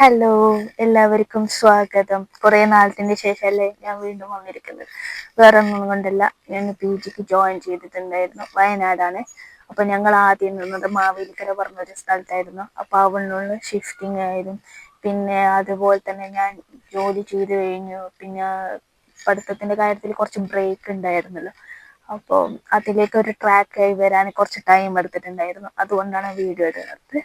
Hello എല്ലാവർക്കും സ്വാഗതം. കുറെ നാളത്തിന് ശേഷമല്ലേ ഞാൻ വീണ്ടും വന്നിരിക്കുന്നത്. വേറെ ഒന്നും കൊണ്ടല്ല. ഞാൻ പി ജിക്ക് ജോയിൻ ചെയ്തിട്ടുണ്ടായിരുന്നു. വയനാടാണ്. അപ്പൊ ഞങ്ങൾ ആദ്യം നിന്നത് മാവേലിക്കര പറഞ്ഞൊരു സ്ഥലത്തായിരുന്നു. അപ്പൊ അവിടെ ഷിഫ്റ്റിംഗ് ആയിരുന്നു. പിന്നെ അതുപോലെ തന്നെ ഞാൻ ജോലി ചെയ്തു കഴിഞ്ഞു. പിന്നെ പഠിത്തത്തിന്റെ കാര്യത്തിൽ കുറച്ച് ബ്രേക്ക് ഉണ്ടായിരുന്നല്ലോ. അപ്പോൾ അതിലേക്ക് ഒരു ട്രാക്ക് ആയി വരാൻ കുറച്ച് ടൈം എടുത്തിട്ടുണ്ടായിരുന്നു. അതുകൊണ്ടാണ് വീഡിയോ എടുക്കുന്നത്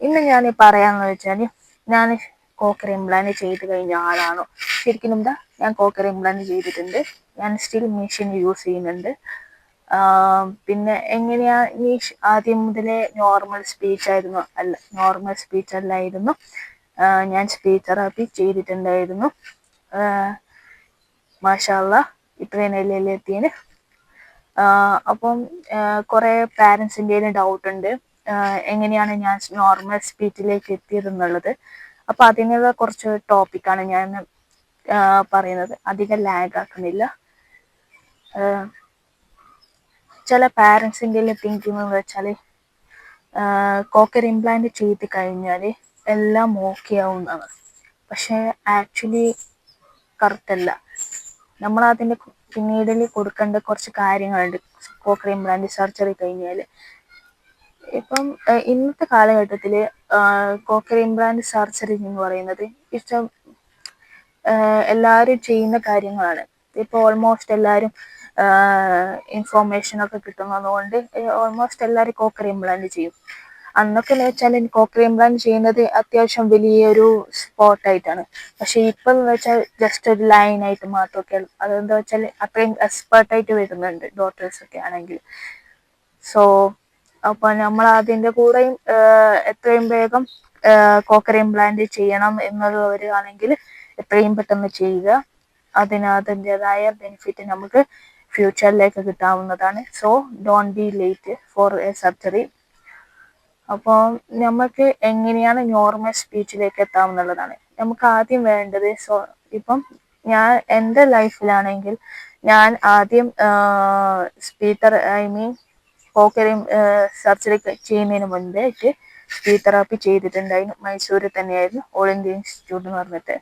ഇന്ന് ഞാൻ പറയാന്ന് വെച്ചാൽ ഞാൻ കോക്കർ ഇംപ്ലാന്റ് ചെയ്ത് കഴിഞ്ഞ ആളാണോ. ശരിക്കും എന്താ? ഞാൻ കോക്കർ ഇംപ്ലാന്റ് ചെയ്തിട്ടുണ്ട്. ഞാൻ സ്റ്റിൽ മെഷീൻ യൂസ് ചെയ്യുന്നുണ്ട്. പിന്നെ എങ്ങനെയാ ഈ ആദ്യം മുതലേ നോർമൽ സ്പീച്ച് ആയിരുന്നു. അല്ല നോർമൽ സ്പീച്ച് അല്ലായിരുന്നു. ഞാൻ സ്പീച്ച് തെറാപ്പി ചെയ്തിട്ടുണ്ടായിരുന്നു. മാഷാല്ല ഇത്രയും നിലയിലെത്തിയതിന്. അപ്പം കുറെ പാരൻസിന്റെ ഡൗട്ട് ഉണ്ട്. എങ്ങനെയാണ് ഞാൻ നോർമൽ സ്പീഡിലേക്ക് എത്തിയത് അപ്പൊ അതിനുള്ള കുറച്ച് ടോപ്പിക്കാണ് ഞാൻ പറയുന്നത്. അധികം ലാഗ് ആക്കുന്നില്ല. ചില പാരൻസിന്റെ തിങ്കിങ് എന്ന് വെച്ചാൽ കോക്കർ ഇംപ്ലാന്റ് ചെയ്ത് കഴിഞ്ഞാൽ എല്ലാം ഓക്കെ ആവുന്നതാണ്. പക്ഷെ ആക്ച്വലി കറുത്തല്ല നമ്മൾ അതിന്റെ പിന്നീടിൽ കൊടുക്കേണ്ട കുറച്ച് കാര്യങ്ങളുണ്ട്. കോക്കർ ഇംപ്ലാന്റ് സർജറി കഴിഞ്ഞാൽ ഇപ്പം ഇന്നത്തെ കാലഘട്ടത്തിൽ കോക്കറി ഇംപ്ലാന്റ് സർജറി എന്ന് പറയുന്നത് ഇഷ്ടം എല്ലാവരും ചെയ്യുന്ന കാര്യങ്ങളാണ്. ഇപ്പൊ ഓൾമോസ്റ്റ് എല്ലാവരും ഇൻഫോർമേഷൻ ഒക്കെ കിട്ടുന്നതുകൊണ്ട് ഓൾമോസ്റ്റ് എല്ലാവരും കോക്കറി ഇംപ്ലാന്റ് ചെയ്യും. അന്നൊക്കെ എന്ന് വെച്ചാൽ കോക്കറി ഇംപ്ലാന്റ് ചെയ്യുന്നത് അത്യാവശ്യം വലിയൊരു സ്പോട്ടായിട്ടാണ് പക്ഷെ ഇപ്പം എന്ന് വെച്ചാൽ ജസ്റ്റ് ഒരു ലൈൻ ആയിട്ട് മാത്രമൊക്കെ അതെന്താ വെച്ചാൽ അത്രയും എക്സ്പേർട്ടായിട്ട് വരുന്നുണ്ട് ഡോക്ടേഴ്സ് ഒക്കെ ആണെങ്കിൽ. സോ അപ്പൊ നമ്മൾ അതിന്റെ കൂടെയും എത്രയും വേഗം കോക്കർ ഇംപ്ലാന്റ് ചെയ്യണം എന്നുള്ളവരാണെങ്കിൽ എത്രയും പെട്ടെന്ന് ചെയ്യുക. അതിന് അതിന്റെതായ ബെനിഫിറ്റ് നമുക്ക് ഫ്യൂച്ചറിലേക്ക് കിട്ടാവുന്നതാണ്. So don't be late for a surgery അപ്പോൾ നമുക്ക് എങ്ങനെയാണ് നോർമൽ സ്പീച്ചിലേക്ക് എത്താമെന്നുള്ളതാണ് നമുക്ക് ആദ്യം വേണ്ടത് സോ ഇപ്പം ഞാൻ എന്റെ ലൈഫിലാണെങ്കിൽ ഞാൻ ആദ്യം സ്പീക്കർ ഐ മീൻ പോക്കറിയും സർജറി ചെയ്യുന്നതിന് മുൻപായിട്ട് സ്പീച്ച് തെറാപ്പി ചെയ്തിട്ടുണ്ടായിരുന്നു. മൈസൂരിൽ തന്നെയായിരുന്നു. ഓൾ ഇന്ത്യ ഇൻസ്റ്റിറ്റ്യൂട്ട് എന്ന് പറഞ്ഞിട്ട്.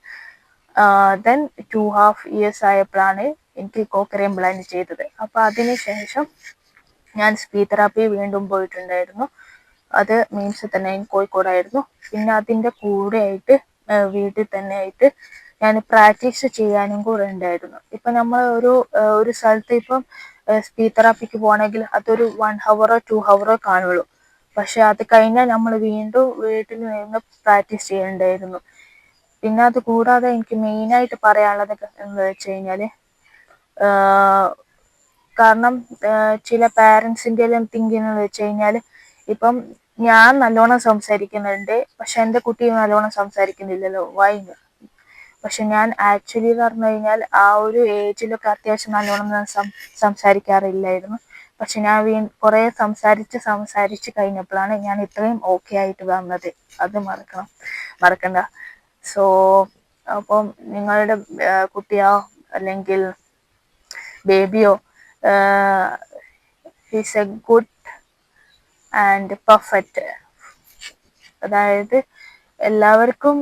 ദെൻ ടു ഹാഫ് ഇയേഴ്സ് ആയപ്പോഴാണ് എനിക്ക് കോക്കരയും ബ്ലൈൻഡ് ചെയ്തത്. അപ്പൊ അതിനുശേഷം ഞാൻ സ്പീച്ച് തെറാപ്പി വീണ്ടും പോയിട്ടുണ്ടായിരുന്നു. അത് മീൻസ് തന്നെ കോഴിക്കോടായിരുന്നു. പിന്നെ അതിന്റെ കൂടെ ആയിട്ട് വീട്ടിൽ തന്നെ ആയിട്ട് ഞാൻ പ്രാക്ടീസ് ചെയ്യാനും കൂടെ ഉണ്ടായിരുന്നു. ഇപ്പൊ നമ്മൾ ഒരു ഒരു സ്ഥലത്ത് ഇപ്പം സ്പീച്ച് തെറാപ്പിക്ക് പോകണമെങ്കിൽ അതൊരു വൺ ഹവറോ ടു ഹവറോ കാണുള്ളൂ. പക്ഷെ അത് കഴിഞ്ഞാൽ നമ്മൾ വീണ്ടും വീട്ടിൽ നിന്ന് പ്രാക്ടീസ് ചെയ്യണ്ടായിരുന്നു പിന്നെ അത് കൂടാതെ എനിക്ക് മെയിനായിട്ട് പറയാനുള്ളത് എന്ന് വെച്ച് കഴിഞ്ഞാൽ കാരണം ചില പാരൻസിന്റെ തിങ്കിങ് എന്ന് വെച്ച് കഴിഞ്ഞാൽ ഇപ്പം ഞാൻ നല്ലോണം സംസാരിക്കുന്നുണ്ട് പക്ഷെ എന്റെ കുട്ടി നല്ലോണം സംസാരിക്കുന്നില്ലല്ലോ. വൈ പക്ഷെ ഞാൻ ആക്ച്വലി പറഞ്ഞു കഴിഞ്ഞാൽ ആ ഒരു ഏജിലൊക്കെ അത്യാവശ്യം നല്ലോണം ഞാൻ സംസാരിക്കാറില്ലായിരുന്നു. പക്ഷെ ഞാൻ വീ കുറെ സംസാരിച്ച് സംസാരിച്ച് കഴിഞ്ഞപ്പോഴാണ് ഞാൻ ഇത്രയും ഓക്കെ ആയിട്ട് വന്നത്. അത് മറക്കണം. മറക്കണ്ട. സോ അപ്പം നിങ്ങളുടെ കുട്ടിയോ അല്ലെങ്കിൽ ബേബിയോ his a good and perfect അതായത് എല്ലാവർക്കും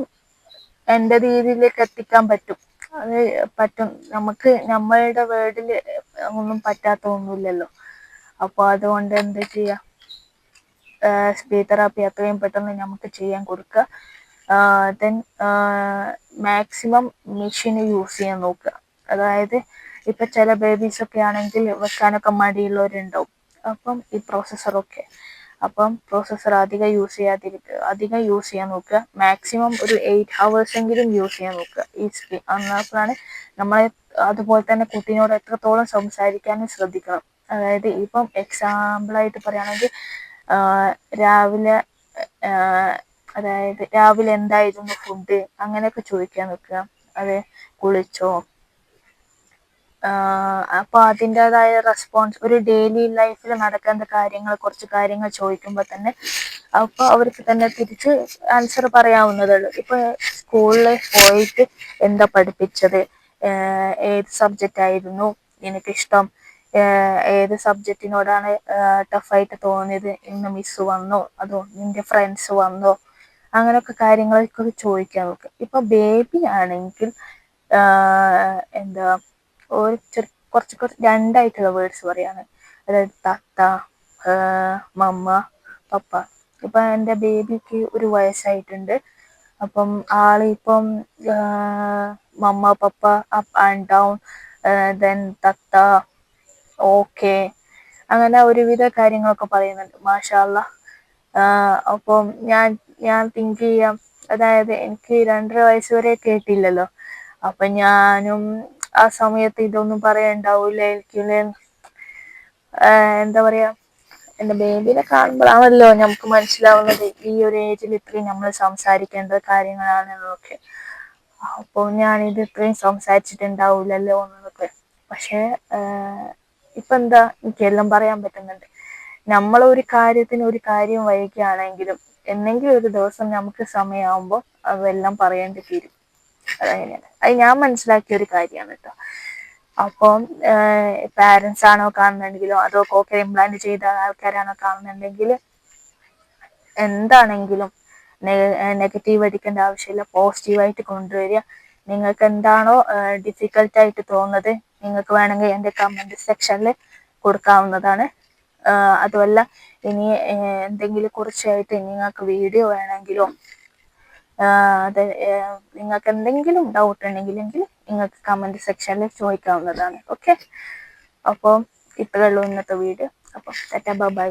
എന്റെ രീതിയിലേക്ക് എത്തിക്കാൻ പറ്റും. അത് പറ്റും. നമുക്ക് നമ്മളുടെ വേർഡിൽ ഒന്നും പറ്റാത്ത ഒന്നുമില്ലല്ലോ അപ്പോൾ അതുകൊണ്ട് എന്താ ചെയ്യുക സ്പീച്ച് തെറാപ്പി അത്രയും പെട്ടെന്ന് നമുക്ക് ചെയ്യാൻ കൊടുക്കുക. ദെൻ മാക്സിമം മെഷീൻ യൂസ് ചെയ്യാൻ നോക്കുക. അതായത് ഇപ്പൊ ചില ബേബീസ് ഒക്കെ ആണെങ്കിൽ വെക്കാനൊക്കെ മടിയുള്ളവരുണ്ടാവും. അപ്പം ഈ പ്രോസസ്സറൊക്കെ അപ്പം പ്രോസസ്സർ അധികം യൂസ് ചെയ്യാതിരിക്കുക അധികം യൂസ് ചെയ്യാൻ നോക്കുക. മാക്സിമം ഒരു എയ്റ്റ് ഹവേഴ്സ് എങ്കിലും യൂസ് ചെയ്യാൻ നോക്കുക. ഈ സ്ക്രീൻ അന്നപ്പോഴാണ് നമ്മളെ അതുപോലെ തന്നെ കുട്ടീനോട് എത്രത്തോളം സംസാരിക്കാനും ശ്രദ്ധിക്കണം. അതായത് ഇപ്പം എക്സാമ്പിളായിട്ട് പറയുകയാണെങ്കിൽ രാവിലെ അതായത് രാവിലെ എന്തായിരുന്നു ഫുഡ് അങ്ങനെയൊക്കെ ചോദിക്കാൻ നിൽക്കുക അതെ കുളിച്ചോ അപ്പൊ അതിന്റെതായ റെസ്പോൺസ് ഒരു ഡെയിലി ലൈഫിൽ നടക്കേണ്ട കാര്യങ്ങൾ കുറച്ച് കാര്യങ്ങൾ ചോദിക്കുമ്പോൾ തന്നെ അപ്പൊ അവർക്ക് തന്നെ തിരിച്ച് ആൻസർ പറയാവുന്നതുള്ളൂ ഇപ്പൊ സ്കൂളിൽ പോയിട്ട് എന്താ പഠിപ്പിച്ചത്? ഏത് സബ്ജക്റ്റ് ആയിരുന്നു? എനിക്കിഷ്ടം. ഏത് സബ്ജക്റ്റിനോടാണ് ടഫായിട്ട് തോന്നിയത്? ഇന്ന് മിസ് വന്നോ. അതോ നിന്റെ ഫ്രണ്ട്സ് വന്നോ? അങ്ങനെയൊക്കെ കാര്യങ്ങളൊക്കെ ചോദിക്കാൻ നോക്കുക ഇപ്പൊ ബേബി ആണെങ്കിൽ എന്താ ഒരു ചെറു കുറച്ച് കുറച്ച് രണ്ടായിട്ടുള്ള വേർഡ്സ് പറയാണ്. അതായത് തത്ത മമ്മ പപ്പ ഇപ്പൊ എന്റെ ബേബിക്ക് ഒരു വയസ്സായിട്ടുണ്ട്. അപ്പം ആളിപ്പം mamma papa up and down then തത്ത ഓക്കെ അങ്ങനെ ഒരുവിധ കാര്യങ്ങളൊക്കെ പറയുന്നുണ്ട്. മാഷാല്ല അപ്പം ഞാൻ ഞാൻ തിങ്ക് ചെയ്യാം. അതായത് എനിക്ക് രണ്ടര വയസ്സ് വരെ കേട്ടില്ലല്ലോ. അപ്പൊ ഞാനും ആ സമയത്ത് ഇതൊന്നും പറയണ്ടാവൂലായിരിക്കുംല്ലേ? എന്താ പറയാ? എന്റെ ബേബിനെ കാണുമ്പോഴാണല്ലോ നമുക്ക് മനസ്സിലാവുന്നത് ഈ ഒരു ഏജിൽ ഇത്രയും നമ്മൾ സംസാരിക്കേണ്ട കാര്യങ്ങളാണെന്നൊക്കെ. അപ്പൊ ഞാനിത് ഇത്രയും സംസാരിച്ചിട്ടുണ്ടാവൂലല്ലോ എന്നൊക്കെ. പക്ഷെ ഇപ്പൊ എന്താ എനിക്കെല്ലാം പറയാൻ പറ്റുന്നുണ്ട്. നമ്മൾ ഒരു കാര്യത്തിന് ഒരു കാര്യം വൈകിയാണെങ്കിലും എന്നെങ്കിലും ഒരു ദിവസം നമുക്ക് സമയമാകുമ്പോൾ അതെല്ലാം പറയേണ്ടി തീരും. അതങ്ങനെയാണ് അത് ഞാൻ മനസ്സിലാക്കിയ ഒരു കാര്യമാണ് കേട്ടോ അപ്പം പാരൻസ് ആണോ കാണുന്നുണ്ടെങ്കിലോ അതോ കോക്കർ ഇംപ്ലാന്റ് ചെയ്ത ആൾക്കാരാണോ കാണുന്നുണ്ടെങ്കിൽ എന്താണെങ്കിലും നെഗറ്റീവ് അടിക്കേണ്ട ആവശ്യമില്ല പോസിറ്റീവായിട്ട് കൊണ്ടുവരിക. നിങ്ങൾക്ക് എന്താണോ ഡിഫിക്കൽട്ട് ആയിട്ട് തോന്നുന്നത് നിങ്ങൾക്ക് വേണമെങ്കിൽ എന്റെ കമന്റ് സെക്ഷനിൽ കൊടുക്കാവുന്നതാണ്. അതുമല്ല ഇനി എന്തെങ്കിലും കുറച്ചായിട്ട് നിങ്ങൾക്ക് വീഡിയോ വേണമെങ്കിലോ നിങ്ങൾക്ക് എന്തെങ്കിലും ഡൗട്ട് ഉണ്ടെങ്കിലെങ്കിൽ നിങ്ങൾക്ക് കമന്റ് സെക്ഷനിൽ ചോദിക്കാവുന്നതാണ്. ഓക്കെ അപ്പോൾ ഇത്രയേ ഉള്ളൂ ഇന്നത്തെ വീഡിയോ അപ്പോൾ ടാറ്റ ബൈ